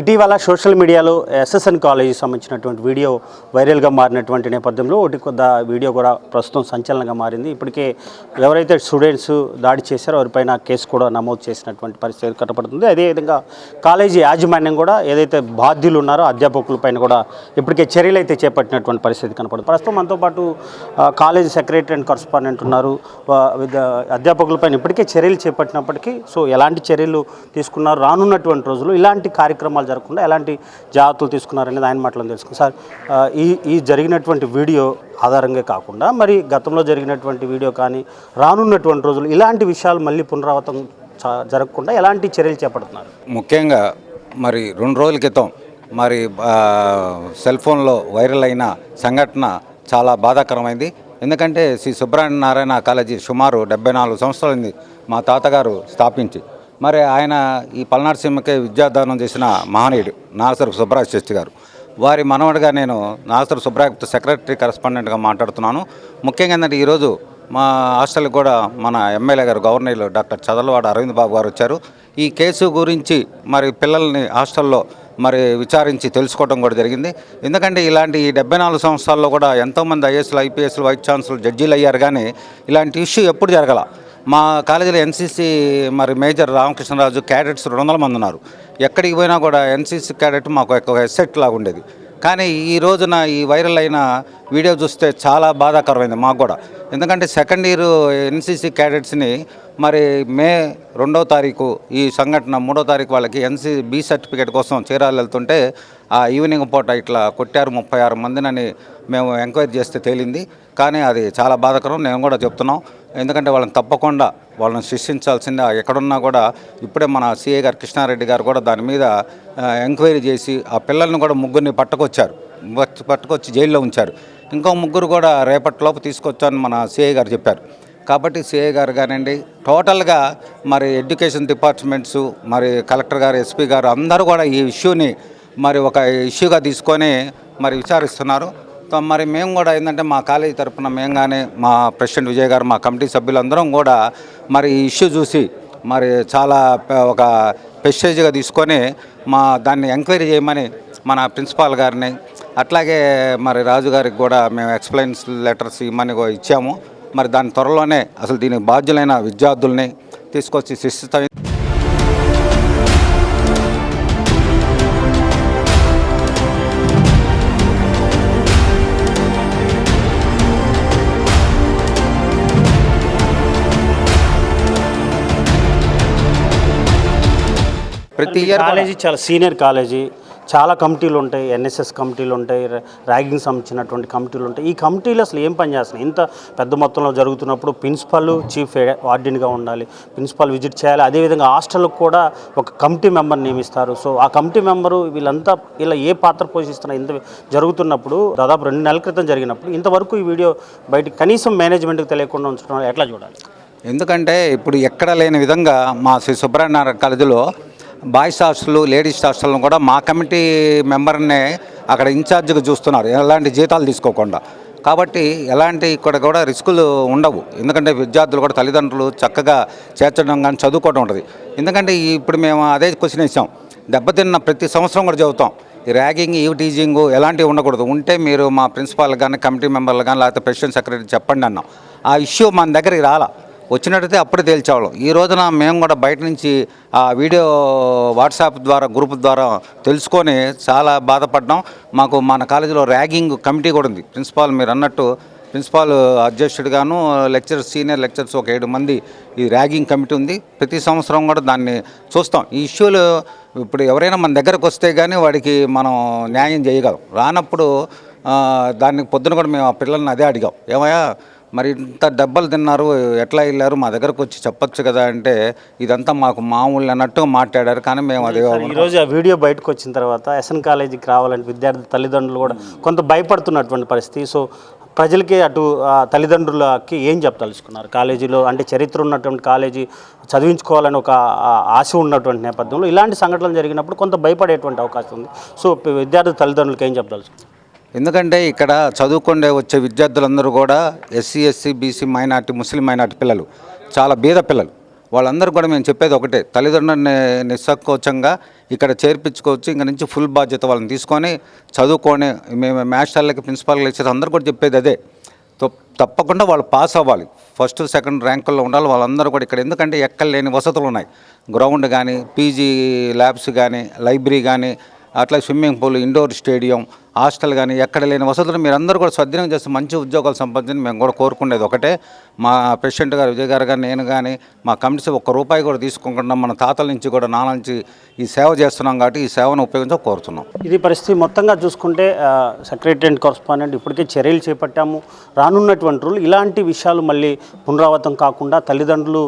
ఇటీవల సోషల్ మీడియాలో ఎస్ఎస్ఎన్ కాలేజీకి సంబంధించినటువంటి వీడియో వైరల్గా మారినటువంటి నేపథ్యంలో ఒకటి కొద్ద వీడియో కూడా ప్రస్తుతం సంచలనంగా మారింది. ఇప్పటికే ఎవరైతే స్టూడెంట్స్ దాడి చేశారో వారిపైన కేసు కూడా నమోదు చేసినటువంటి పరిస్థితి కనపడుతుంది. అదేవిధంగా కాలేజీ యాజమాన్యం కూడా ఏదైతే బాధ్యులు ఉన్నారో అధ్యాపకులపైన కూడా ఇప్పటికే చర్యలు అయితే చేపట్టినటువంటి పరిస్థితి కనపడుతుంది. ప్రస్తుతం మనతో పాటు కాలేజీ సెక్రటరీ అండ్ కరస్పాండెంట్ ఉన్నారు. అధ్యాపకులపైన ఇప్పటికే చర్యలు చేపట్టినప్పటికీ సో ఎలాంటి చర్యలు తీసుకున్నారు? రానున్నటువంటి రోజులు ఇలాంటి కార్యక్రమాలు జరగకుండా ఎలాంటి జాగ్రత్తలు తీసుకున్నారనేది ఆయన మాటలను తెలుసుకున్నాం సార్ ఈ ఈ జరిగినటువంటి వీడియో ఆధారంగా కాకుండా మరి గతంలో జరిగినటువంటి వీడియో కానీ రానున్నటువంటి రోజులు ఇలాంటి విషయాలు మళ్ళీ పునరావృతం జరగకుండా ఎలాంటి చర్యలు చేపడుతున్నారు? ముఖ్యంగా మరి రెండు రోజుల క్రితం మరి సెల్ ఫోన్లో వైరల్ అయిన సంఘటన చాలా బాధాకరమైంది. ఎందుకంటే శ్రీ సుబ్రహ్మణ్య నారాయణ కాలేజీ సుమారు డెబ్బై నాలుగు సంవత్సరాలైంది మా తాతగారు స్థాపించి. మరి ఆయన ఈ పల్నాడు సీమకే విద్యాదానం చేసిన మహనీయుడు నాసర్ సుబ్బరాజ్ శాస్త్రి గారు. వారి మనవడిగా నేను నాసర్ సుబ్రాయ్ సెక్రటరీ కరస్పాండెంట్గా మాట్లాడుతున్నాను. ముఖ్యంగా ఏంటంటే ఈరోజు మా హాస్టల్కి కూడా మన ఎమ్మెల్యే గారు గవర్నర్లు డాక్టర్ చదలవాడ అరవింద్ బాబు గారు వచ్చారు. ఈ కేసు గురించి మరి పిల్లల్ని హాస్టల్లో మరి విచారించి తెలుసుకోవడం కూడా జరిగింది. ఎందుకంటే ఇలాంటి ఈ డెబ్బై నాలుగు సంవత్సరాల్లో కూడా ఎంతోమంది ఐఏఎస్లు ఐపీఎస్లు వైస్ ఛాన్సలర్ జడ్జీలు అయ్యారు కానీ ఇలాంటి ఇష్యూ ఎప్పుడు జరగల. మా కాలేజీలో ఎన్సీసీ మరి మేజర్ రామకృష్ణరాజు క్యాడెట్స్ రెండు వందల మంది ఉన్నారు. ఎక్కడికి పోయినా కూడా ఎన్సీసీ క్యాడెట్ మాకు ఒక ఎసెట్ లాగా ఉండేది. కానీ ఈ రోజున ఈ వైరల్ అయిన వీడియో చూస్తే చాలా బాధాకరమైంది మాకు కూడా. ఎందుకంటే సెకండ్ ఇయర్ ఎన్సీసీ క్యాడెట్స్ని మరి మే రెండో తారీఖు ఈ సంఘటన మూడో తారీఖు వాళ్ళకి ఎన్సీ బి సర్టిఫికేట్ కోసం చీరాలు వెళ్తుంటే ఆ ఈవినింగ్ పూట ఇట్లా కొట్టారు ముప్పై ఆరు మందినని మేము ఎంక్వైరీ చేస్తే తేలింది. కానీ అది చాలా బాధాకరం నేను కూడా చెప్తున్నాం. ఎందుకంటే వాళ్ళని తప్పకుండా వాళ్ళని శిక్షించాల్సిందే. ఎక్కడున్నా కూడా ఇప్పుడే మన సిఏ గారు కృష్ణారెడ్డి గారు కూడా దాని మీద ఎంక్వైరీ చేసి ఆ పిల్లల్ని కూడా ముగ్గురిని పట్టుకొచ్చారు. పట్టుకొచ్చి జైల్లో ఉంచారు. ఇంకో ముగ్గురు కూడా రేపటిలోపు తీసుకొచ్చారని మన సిఐ గారు చెప్పారు. కాబట్టి సిఐ గారు కానివ్వండి టోటల్గా మరి ఎడ్యుకేషన్ డిపార్ట్మెంట్స్ మరి కలెక్టర్ గారు ఎస్పీ గారు అందరూ కూడా ఈ ఇష్యూని మరి ఒక ఇష్యూగా తీసుకొని మరి విచారిస్తున్నారు. మరి మేము కూడా ఏంటంటే మా కాలేజీ తరపున మేము కానీ మా ప్రెసిడెంట్ విజయ్ గారు మా కమిటీ సభ్యులందరం కూడా మరి ఈ ఇష్యూ చూసి మరి చాలా ఒక పెస్టేజ్గా తీసుకొని మా దాన్ని ఎంక్వైరీ చేయమని మన ప్రిన్సిపాల్ గారిని అట్లాగే మరి రాజు గారికి కూడా మేము ఎక్స్ప్లెయిన్స్ లెటర్స్ ఇమ్మని ఇచ్చాము. మరి దాని త్వరలోనే అసలు దీనికి బాధ్యులైన విద్యార్థుల్ని తీసుకొచ్చి శిక్షిస్తాయి ప్రతి ఇయర్ కాలేజీ చాలా సీనియర్ కాలేజీ చాలా కమిటీలు ఉంటాయి ఎన్ఎస్ఎస్ కమిటీలు ఉంటాయి ర్యాగింగ్ సంబంధించినటువంటి కమిటీలు ఉంటాయి. ఈ కమిటీలు అసలు ఏం పని చేస్తున్నాయి? ఇంత పెద్ద మొత్తంలో జరుగుతున్నప్పుడు ప్రిన్సిపల్ చీఫ్ వార్డెన్గా ఉండాలి ప్రిన్సిపల్ విజిట్ చేయాలి. అదేవిధంగా హాస్టల్కి కూడా ఒక కమిటీ మెంబర్ నియమిస్తారు. సో ఆ కమిటీ మెంబరు వీళ్ళంతా ఇలా ఏ పాత్ర పోషిస్తున్నారు ఇంత జరుగుతున్నప్పుడు దాదాపు రెండు నెలల క్రితం జరిగినప్పుడు ఇంతవరకు ఈ వీడియో బయట కనీసం మేనేజ్మెంట్కి తెలియకుండా ఉంచడం ఎట్లా చూడాలి? ఎందుకంటే ఇప్పుడు ఎక్కడ లేని విధంగా మా శ్రీ సుబ్రహ్మణ్య కాలేజీలో బాయ్స్ హాస్టల్ లేడీస్ హాస్టల్ను కూడా మా కమిటీ మెంబర్నే అక్కడ ఇన్ఛార్జ్గా చూస్తున్నారు. ఎలాంటి జీతాలు తీసుకోకుండా. కాబట్టి ఎలాంటి ఇక్కడ కూడా రిస్కులు ఉండవు. ఎందుకంటే విద్యార్థులు కూడా తల్లిదండ్రులు చక్కగా చేర్చడం కానీ చదువుకోవడం ఉంటుంది. ఎందుకంటే ఇప్పుడు మేము అదే క్వశ్చన్ ఇచ్చాం దెబ్బతిన్న ప్రతి సంవత్సరం కూడా చెబుతాం ఈ ర్యాగింగ్ ఈ టీజింగ్ ఎలాంటివి ఉండకూడదు. ఉంటే మీరు మా ప్రిన్సిపాల్ కానీ కమిటీ మెంబర్లు కానీ లేకపోతే ప్రెసిడెంట్ సెక్రటరీ చెప్పండి అన్నాం. ఆ ఇష్యూ మన దగ్గరికి రాలా. వచ్చినట్టయితే అప్పుడే తేల్చేవాళ్ళం. ఈ రోజున మేము కూడా బయట నుంచి ఆ వీడియో వాట్సాప్ ద్వారా గ్రూప్ ద్వారా తెలుసుకొని చాలా బాధపడ్డాం. మాకు మన కాలేజీలో ర్యాగింగ్ కమిటీ కూడా ఉంది. ప్రిన్సిపాల్ మీరు అన్నట్టు ప్రిన్సిపాల్ అధ్యక్షుడిగాను లెక్చరర్స్ సీనియర్ లెక్చరర్స్ ఒక ఏడు మంది ఈ ర్యాగింగ్ కమిటీ ఉంది. ప్రతి సంవత్సరం కూడా దాన్ని చూస్తాం. ఈ ఇష్యూలు ఇప్పుడు ఎవరైనా మన దగ్గరకు వస్తే కానీ వాడికి మనం న్యాయం చేయగలం. రానప్పుడు దానికి పొద్దున కూడా మేము ఆ పిల్లల్ని అదే అడిగాం. ఏమయ్యా మరి ఇంత దెబ్బలు తిన్నారు ఎట్లా వెళ్ళారు మా దగ్గరకు వచ్చి చెప్పొచ్చు కదా అంటే ఇదంతా మాకు మామూలు అన్నట్టుగా మాట్లాడారు కానీ మేము అదే ఈరోజు ఆ వీడియో బయటకు వచ్చిన తర్వాత ఎస్ఎన్ కాలేజీకి రావాలంటే విద్యార్థి తల్లిదండ్రులు కూడా కొంత భయపడుతున్నటువంటి పరిస్థితి. సో ప్రజలకి అటు తల్లిదండ్రులకి ఏం చెప్పదలుచుకున్నారు? కాలేజీలో అంటే చరిత్ర ఉన్నటువంటి కాలేజీ చదివించుకోవాలని ఒక ఆశ ఉన్నటువంటి నేపథ్యంలో ఇలాంటి సంఘటనలు జరిగినప్పుడు కొంత భయపడేటువంటి అవకాశం ఉంది. సో విద్యార్థి తల్లిదండ్రులకి ఏం చెప్పదలుచుకున్నారు? ఎందుకంటే ఇక్కడ చదువుకుండే వచ్చే విద్యార్థులందరూ కూడా SC SC BC minority Muslim minority పిల్లలు చాలా బీద పిల్లలు. వాళ్ళందరూ కూడా మేము చెప్పేది ఒకటే తల్లిదండ్రులని నిస్సంకోచంగా ఇక్కడ చేర్పించుకోవచ్చు ఇంక నుంచి ఫుల్ బాధ్యత వాళ్ళని తీసుకొని చదువుకొని మేము మ్యాస్టర్లకి ప్రిన్సిపాల్ లెక్చర్ అందరూ కూడా చెప్పేది అదే. తప్పకుండా వాళ్ళు పాస్ అవ్వాలి. ఫస్ట్ సెకండ్ ర్యాంకుల్లో ఉండాలి వాళ్ళందరూ కూడా ఇక్కడ. ఎందుకంటే ఎక్కడ లేని వసతులు ఉన్నాయి. గ్రౌండ్ కానీ పీజీ ల్యాబ్స్ కానీ లైబ్రరీ కానీ అట్లా swimming pool indoor stadium hostel కానీ ఎక్కడ లేని వసతులు మీరు అందరూ కూడా సద్వినియోగం చేస్తే మంచి ఉద్యోగాలు సంపాదించి మేము కూడా కోరుకునేది ఒకటే. మా ప్రెసిడెంట్ గారు విజయ్ గారు కానీ నేను కానీ మా కమిటీ ఒక్క రూపాయి కూడా తీసుకోకుండా మన తాతల నుంచి కూడా నాన్న నుంచి ఈ సేవ చేస్తున్నాం కాబట్టి ఈ సేవను ఉపయోగించ కోరుతున్నాం. ఇది పరిస్థితి మొత్తంగా చూసుకుంటే సెక్రటరీ అండ్ కరస్పాండెంట్ ఇప్పటికే చర్యలు చేపట్టాము. రానున్నటువంటి రోజులు ఇలాంటి విషయాలు మళ్ళీ పునరావృతం కాకుండా తల్లిదండ్రులు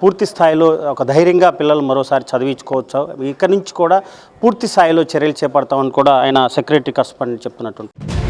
పూర్తి స్థాయిలో ఒక ధైర్యంగా పిల్లలు మరోసారి చదివించుకోవచ్చు. ఇక్కడి నుంచి కూడా పూర్తి స్థాయిలో చర్యలు చేపడతామని కూడా ఆయన సెక్రటరీ కరస్పాండెంట్ చెప్తున్నటువంటి